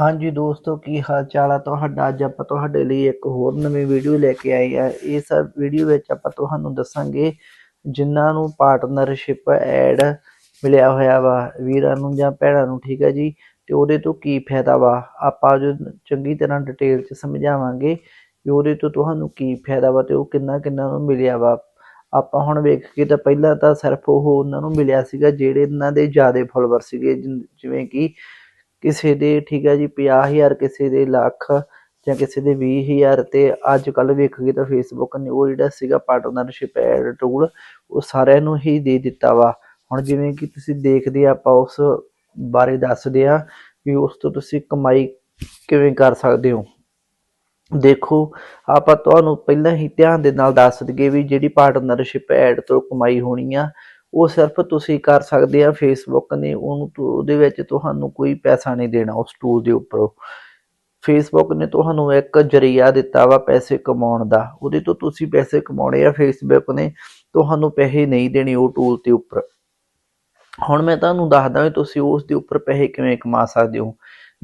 ਹਾਂਜੀ ਦੋਸਤੋ, ਕੀ ਹਾਲ ਚਾਲ ਆ ਤੁਹਾਡਾ? ਅੱਜ ਆਪਾਂ ਤੁਹਾਡੇ ਲਈ ਇੱਕ ਹੋਰ ਨਵੀਂ ਵੀਡੀਓ ਲੈ ਕੇ ਆਏ ਆ। ਇਸ ਵੀਡੀਓ ਵਿੱਚ ਆਪਾਂ ਤੁਹਾਨੂੰ ਦੱਸਾਂਗੇ ਜਿਨ੍ਹਾਂ ਨੂੰ ਪਾਰਟਨਰਸ਼ਿਪ ਐਡ ਮਿਲਿਆ ਹੋਇਆ ਵਾ, ਵੀਰਾਂ ਨੂੰ ਜਾਂ ਭੈਣਾਂ ਨੂੰ, ਠੀਕ ਹੈ ਜੀ? ਤੇ ਉਹਦੇ ਤੋਂ ਕੀ ਫਾਇਦਾ ਵਾ? ਆਪਾਂ ਜੋ ਚੰਗੀ ਤਰ੍ਹਾਂ ਡਿਟੇਲ ਚ ਸਮਝਾਵਾਂਗੇ ਵੀ ਉਹਦੇ ਤੋਂ ਤੁਹਾਨੂੰ ਕੀ ਫਾਇਦਾ ਵਾ ਤੇ ਉਹ ਕਿੰਨਾ ਕਿੰਨਾ ਨੂੰ ਮਿਲਿਆ ਵਾ। ਆਪਾਂ ਹੁਣ ਵੇਖ ਕੇ ਤਾਂ ਪਹਿਲਾਂ ਤਾਂ ਸਿਰਫ ਉਹ ਉਹਨਾਂ ਨੂੰ ਮਿਲਿਆ ਸੀਗਾ ਜਿਹੜੇ ਇਹਨਾਂ ਦੇ ਜ਼ਿਆਦਾ ਫਾਲੋਅਰ ਸੀਗੇ, ਜਿਨ- ਜਿਵੇਂ ਕਿ ਕਿਸੇ ਦੇ, ਠੀਕ ਹੈ ਜੀ 50000 ਕਿਸੇ ਦੇ ਲੱਖ ਜਾਂ ਕਿਸੇ ਦੇ 20000 ਤੇ ਅੱਜ ਕੱਲ ਵੇਖੀਏ ਤਾਂ ਫੇਸਬੁੱਕ ਨੇ ਉਹ ਜਿਹੜਾ ਸੀਗਾ ਪਾਰਟਨਰਸ਼ਿਪ ਐਡ ਟੂਲ ਉਹ ਸਾਰਿਆਂ ਨੂੰ ਹੀ ਦੇ ਦਿੱਤਾ ਵਾ। ਹੁਣ ਜਿਵੇਂ ਕਿ ਤੁਸੀਂ ਦੇਖਦੇ ਆ ਆਪਾਂ ਉਸ ਬਾਰੇ ਦੱਸਦੇ ਆ ਵੀ ਉਸ ਤੋਂ ਤੁਸੀਂ ਕਮਾਈ ਕਿਵੇਂ ਕਰ ਸਕਦੇ ਹੋ। ਦੇਖੋ, ਆਪਾਂ ਤੁਹਾਨੂੰ ਪਹਿਲਾਂ ਹੀ ਧਿਆਨ ਦੇ ਨਾਲ ਦੱਸ ਦਈਏ ਵੀ ਜਿਹੜੀ ਪਾਰਟਨਰਸ਼ਿਪ ਐਡ ਤੋਂ ਕਮਾਈ ਹੋਣੀ ਆ ਉਹ ਸਿਰਫ ਤੁਸੀਂ ਕਰ ਸਕਦੇ ਆ ਫੇਸਬੁੱਕ ਨੇ, ਉਹਨੂੰ ਉਹਦੇ ਵਿੱਚ ਤੁਹਾਨੂੰ ਕੋਈ ਪੈਸਾ ਨਹੀਂ ਦੇਣਾ ਉਸ ਟੂਲ ਦੇ ਉੱਪਰ। ਫੇਸਬੁੱਕ ਨੇ ਤੁਹਾਨੂੰ ਇੱਕ ਜਰੀਆ ਦਿੱਤਾ ਵਾ ਪੈਸੇ ਕਮਾਉਣ ਦਾ। ਉਹਦੇ ਤੋਂ ਤੁਸੀਂ ਪੈਸੇ ਕਮਾਉਣੇ ਆ ਫੇਸਬੁੱਕ ਨੇ ਤੁਹਾਨੂੰ ਪੈਸੇ ਨਹੀਂ ਦੇਣੇ ਉਹ ਟੂਲ ਦੇ ਉੱਪਰ। ਹੁਣ ਮੈਂ ਤੁਹਾਨੂੰ ਦੱਸਦਾ ਵੀ ਤੁਸੀਂ ਉਸ ਦੇ ਉੱਪਰ ਪੈਸੇ ਕਿਵੇਂ ਕਮਾ ਸਕਦੇ ਹੋ।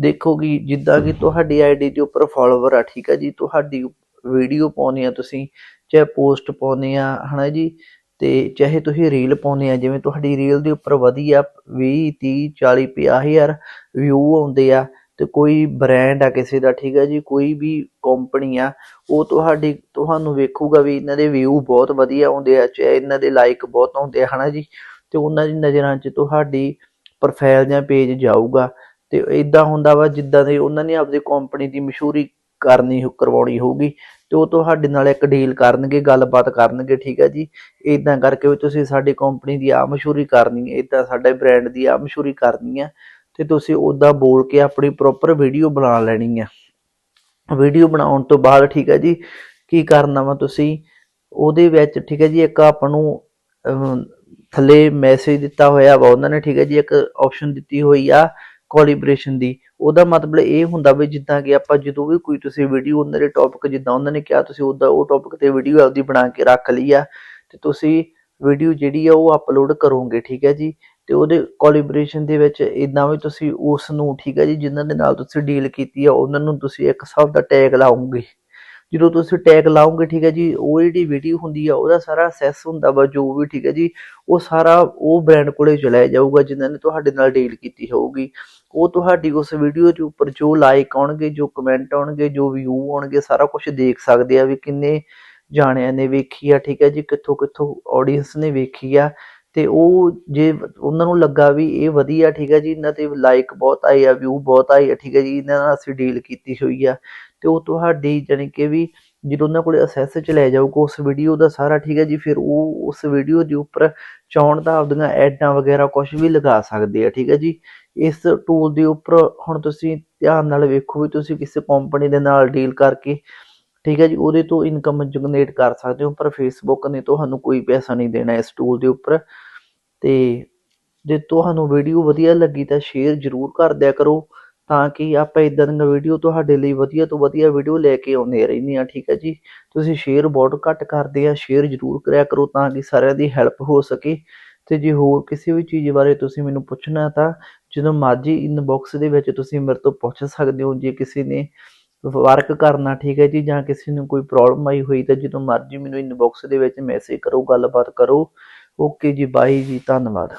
ਦੇਖੋ ਕਿ ਜਿੱਦਾਂ ਕਿ ਤੁਹਾਡੀ ਆਈਡੀ ਦੇ ਉੱਪਰ ਫਾਲੋਅਰ ਆ, ਠੀਕ ਆ ਜੀ? ਤੁਹਾਡੀ ਵੀਡੀਓ ਪਾਉਣੀ ਆ ਤੁਸੀਂ, ਚਾਹੇ ਪੋਸਟ ਪਾਉਣੀ ਆ, ਹਨਾ ਜੀ? ਅਤੇ ਚਾਹੇ ਤੁਸੀਂ ਰੀਲ ਪਾਉਂਦੇ ਆ, ਜਿਵੇਂ ਤੁਹਾਡੀ ਰੀਲ ਦੇ ਉੱਪਰ ਵਧੀਆ ਵੀਹ, ਤੀਹ, ਚਾਲੀ, ਪੰਜਾਹ ਹਜ਼ਾਰ ਵਿਊ ਆਉਂਦੇ ਆ ਅਤੇ ਕੋਈ ਬ੍ਰੈਂਡ ਆ ਕਿਸੇ ਦਾ, ਠੀਕ ਆ ਜੀ, ਕੋਈ ਵੀ ਕੰਪਨੀ ਆ, ਉਹ ਤੁਹਾਡੀ, ਤੁਹਾਨੂੰ ਵੇਖੂਗਾ ਵੀ ਇਹਨਾਂ ਦੇ ਵਿਊ ਬਹੁਤ ਵਧੀਆ ਆਉਂਦੇ ਆ, ਚਾਹੇ ਇਹਨਾਂ ਦੇ ਲਾਈਕ ਬਹੁਤ ਆਉਂਦੇ ਆ ਹੈ ਨਾ ਜੀ ਅਤੇ ਉਹਨਾਂ ਦੀ ਨਜ਼ਰਾਂ 'ਚ ਤੁਹਾਡੀ ਪ੍ਰੋਫਾਈਲ ਜਾਂ ਪੇਜ ਜਾਊਗਾ। ਅਤੇ ਇਦਾਂ ਹੁੰਦਾ ਵਾ ਜਿੱਦਾਂ ਦੇ ਉਹਨਾਂ ਨੇ ਆਪਦੀ ਕੰਪਨੀ ਦੀ ਮਸ਼ਹੂਰੀ ਕਰਨੀ ਕਰਵਾਉਣੀ ਹੋਊਗੀ ਤੇ ਉਹ ਤੁਹਾਡੇ ਨਾਲ ਇੱਕ ਡੀਲ ਕਰਨਗੇ, ਗੱਲਬਾਤ ਕਰਨਗੇ, ਠੀਕ ਹੈ ਜੀ? ਇਦਾਂ ਕਰਕੇ ਵੀ ਤੁਸੀਂ ਸਾਡੀ ਕੰਪਨੀ ਦੀ ਆ ਮਸ਼ਹੂਰੀ ਕਰਨੀ ਹੈ ਇਦਾਂ ਸਾਡੇ ਬ੍ਰਾਂਡ ਦੀ ਆ ਮਸ਼ਹੂਰੀ ਕਰਨੀ ਹੈ ਤੇ ਤੁਸੀਂ ਉਦਾਂ ਬੋਲ ਕੇ ਆਪਣੀ ਪ੍ਰੋਪਰ ਵੀਡੀਓ ਬਣਾ ਲੈਣੀ ਹੈ। ਵੀਡੀਓ ਬਣਾਉਣ ਤੋਂ ਬਾਅਦ, ਠੀਕ ਹੈ ਜੀ, ਕੀ ਕਰਨਾ ਵਾ ਤੁਸੀਂ? ਉਹਦੇ ਵਿੱਚ, ਠੀਕ ਹੈ ਜੀ, ਇੱਕ ਆਪਾਂ ਨੂੰ ਥੱਲੇ ਮੈਸੇਜ ਦਿੱਤਾ ਹੋਇਆ ਵਾ, ਉਹਨਾਂ ਨੇ, ਠੀਕ ਹੈ ਜੀ, ਇੱਕ ਆਪਸ਼ਨ ਦਿੱਤੀ ਹੋਈ ਆ ਕੋਲੀਬ੍ਰੇਸ਼ਨ ਦੀ। ਉਹਦਾ ਮਤਲਬ ਇਹ ਹੁੰਦਾ ਵੀ ਜਿੱਦਾਂ ਕਿ ਆਪਾਂ ਜਦੋਂ ਵੀ ਕੋਈ ਤੁਸੀਂ ਵੀਡੀਓ ਉਹਨਾਂ ਦੇ ਟੌਪਿਕ ਜਿੱਦਾਂ ਉਹਨਾਂ ਨੇ ਕਿਹਾ, ਤੁਸੀਂ ਉਹਦਾ ਉਹ ਟੌਪਿਕ ਤੇ ਵੀਡੀਓ ਆਪਦੀ ਬਣਾ ਕੇ ਰੱਖ ਲਈ ਆ ਤੇ ਤੁਸੀਂ ਵੀਡੀਓ ਜਿਹੜੀ ਆ ਉਹ ਅਪਲੋਡ ਕਰੋਗੇ, ਠੀਕ ਹੈ ਜੀ? ਤੇ ਉਹਦੇ ਕੋਲੀਬ੍ਰੇਸ਼ਨ ਦੇ ਵਿੱਚ ਇਦਾਂ ਵੀ ਤੁਸੀਂ ਉਸ ਨੂੰ, ਠੀਕ ਹੈ ਜੀ, ਜਿਨ੍ਹਾਂ ਦੇ ਨਾਲ ਤੁਸੀਂ ਡੀਲ ਕੀਤੀ ਆ, ਉਹਨਾਂ ਨੂੰ ਤੁਸੀਂ ਇੱਕ ਹਿਸਾਬ ਦਾ ਟੈਗ ਲਾਉਂਗੇ ਜਦੋਂ ਤੁਸੀਂ ਟੈਗ ਲਾਉਂਗੇ ਠੀਕ ਹੈ ਜੀ, ਉਹ ਜਿਹੜੀ ਵੀਡੀਓ ਹੁੰਦੀ ਆ, ਉਹਦਾ ਸਾਰਾ ਅਸੈਸ ਹੁੰਦਾ ਵਾ, ਜੋ ਵੀ, ਠੀਕ ਹੈ ਜੀ, ਉਹ ਸਾਰਾ ਉਹ ਬ੍ਰਾਂਡ ਕੋਲੇ ਚਲਾ ਜਾਊਗਾ, ਜਿਨ੍ਹਾਂ ਨੇ ਤੁਹਾਡੇ ਨਾਲ ਡੀਲ ਕੀਤੀ ਹੋਊਗੀ। ਉਹ ਤੁਹਾਡੀ ਉਸ ਵੀਡੀਓ ਦੇ ਉੱਪਰ ਜੋ ਲਾਈਕ ਆਉਣਗੇ, ਜੋ ਕਮੈਂਟ ਆਉਣਗੇ, ਜੋ ਵਿਊ ਆਉਣਗੇ, ਸਾਰਾ ਕੁਝ ਦੇਖ ਸਕਦੇ ਆ ਵੀ ਕਿੰਨੇ ਜਾਣਿਆਂ ਨੇ ਵੇਖੀ ਆ, ਠੀਕ ਹੈ ਜੀ, ਕਿੱਥੋਂ ਕਿੱਥੋਂ ਆਡੀਅנס ਨੇ ਵੇਖੀ ਆ। ਤੇ ਉਹ ਜੇ ਉਹਨਾਂ ਨੂੰ ਲੱਗਾ ਵੀ ਇਹ ਵਧੀਆ, ਠੀਕ ਹੈ ਜੀ, ਇਹਨਾਂ ਤੇ ਲਾਈਕ ਬਹੁਤ ਆਏ ਆ ਵਿਊ ਬਹੁਤ ਆਏ ਆ, ਠੀਕ ਹੈ ਜੀ, ਇਹਨਾਂ ਨਾਲ ਅਸੀਂ ਡੀਲ ਕੀਤੀ ਹੋਈ ਆ। ਤੇ ਉਹ ਤੁਹਾਡੀ ਜਾਣੀ ਕਿ ਵੀ ਜਦੋਂ ਉਹਨਾਂ ਕੋਲੇ ਅਸੈਸ ਚ ਲੈ ਜਾਊਗਾ, ਉਸ ਵੀਡੀਓ ਦਾ ਸਾਰਾ ਠੀਕ ਹੈ ਜੀ, ਫਿਰ ਉਹ ਉਸ ਵੀਡੀਓ ਦੇ ਉੱਪਰ ਚਾਉਣ ਦਾ ਆਪਦੀਆਂ ਐਡਾਂ ਵਗੈਰਾ ਕੁਝ ਵੀ ਲਗਾ ਸਕਦੇ ਆ, ਠੀਕ ਹੈ ਜੀ। ਇਸ ਟੂਲ ਦੇ ਉੱਪਰ ਹੁਣ ਤੁਸੀਂ ਧਿਆਨ ਨਾਲ ਵੇਖੋ ਵੀ ਤੁਸੀਂ ਕਿਸੇ ਕੰਪਨੀ ਦੇ ਨਾਲ ਡੀਲ ਕਰਕੇ, ਠੀਕ ਹੈ ਜੀ, ਉਹਦੇ ਤੋਂ ਇਨਕਮ ਜਨਰੇਟ ਕਰ ਸਕਦੇ ਹੋ, ਪਰ ਫੇਸਬੁੱਕ ਨੇ ਤੁਹਾਨੂੰ ਕੋਈ ਪੈਸਾ ਨਹੀਂ ਦੇਣਾ ਇਸ ਟੂਲ ਦੇ ਉੱਪਰ। ਤੇ ਜੇ ਤੁਹਾਨੂੰ ਵੀਡੀਓ ਵਧੀਆ ਲੱਗੀ ਤਾਂ ਸ਼ੇਅਰ ਜ਼ਰੂਰ ਕਰ ਦਿਆ ਕਰੋ। ਤਾਂ ਕਿ ਆਪਾਂ ਇਦਾਂ ਦੀਆਂ ਵੀਡੀਓ ਤੁਹਾਡੇ ਲਈ ਵਧੀਆ ਤੋਂ ਵਧੀਆ ਵੀਡੀਓ ਲੈ ਕੇ ਆਉਂਦੇ ਰਹਿੰਦੇ ਆ ਠੀਕ ਹੈ ਜੀ? ਤੁਸੀਂ ਸ਼ੇਅਰ ਬਹੁਤ ਘੱਟ ਕਰਦੇ ਆ ਸ਼ੇਅਰ ਜ਼ਰੂਰ ਕਰਿਆ ਕਰੋ ਤਾਂ ਕਿ ਸਾਰਿਆਂ ਦੀ ਹੈਲਪ ਹੋ ਸਕੇ। ਤੇ ਜੇ ਹੋਰ ਕਿਸੇ ਵੀ ਚੀਜ਼ ਬਾਰੇ ਤੁਸੀਂ ਮੈਨੂੰ ਪੁੱਛਣਾ ਤਾਂ ਜਦੋਂ ਮਰਜ਼ੀ ਇਨਬਾਕਸ ਦੇ ਵਿੱਚ ਤੁਸੀਂ ਮੇਰੇ ਤੋਂ ਪੁੱਛ ਸਕਦੇ ਹੋ, ਜੇ ਕਿਸੇ ਨੇ ਵਰਕ ਕਰਨਾ, ਠੀਕ ਹੈ ਜੀ, ਜਾਂ ਕਿਸੇ ਨੂੰ ਕੋਈ ਪ੍ਰੋਬਲਮ ਆਈ ਹੋਈ ਤਾਂ ਜਦੋਂ ਮਰਜ਼ੀ ਮੈਨੂੰ ਇਨਬਾਕਸ ਦੇ ਵਿੱਚ ਮੈਸੇਜ ਕਰੋ, ਗੱਲਬਾਤ ਕਰੋ। ਓਕੇ ਜੀ ਬਾਈ ਜੀ, ਧੰਨਵਾਦ।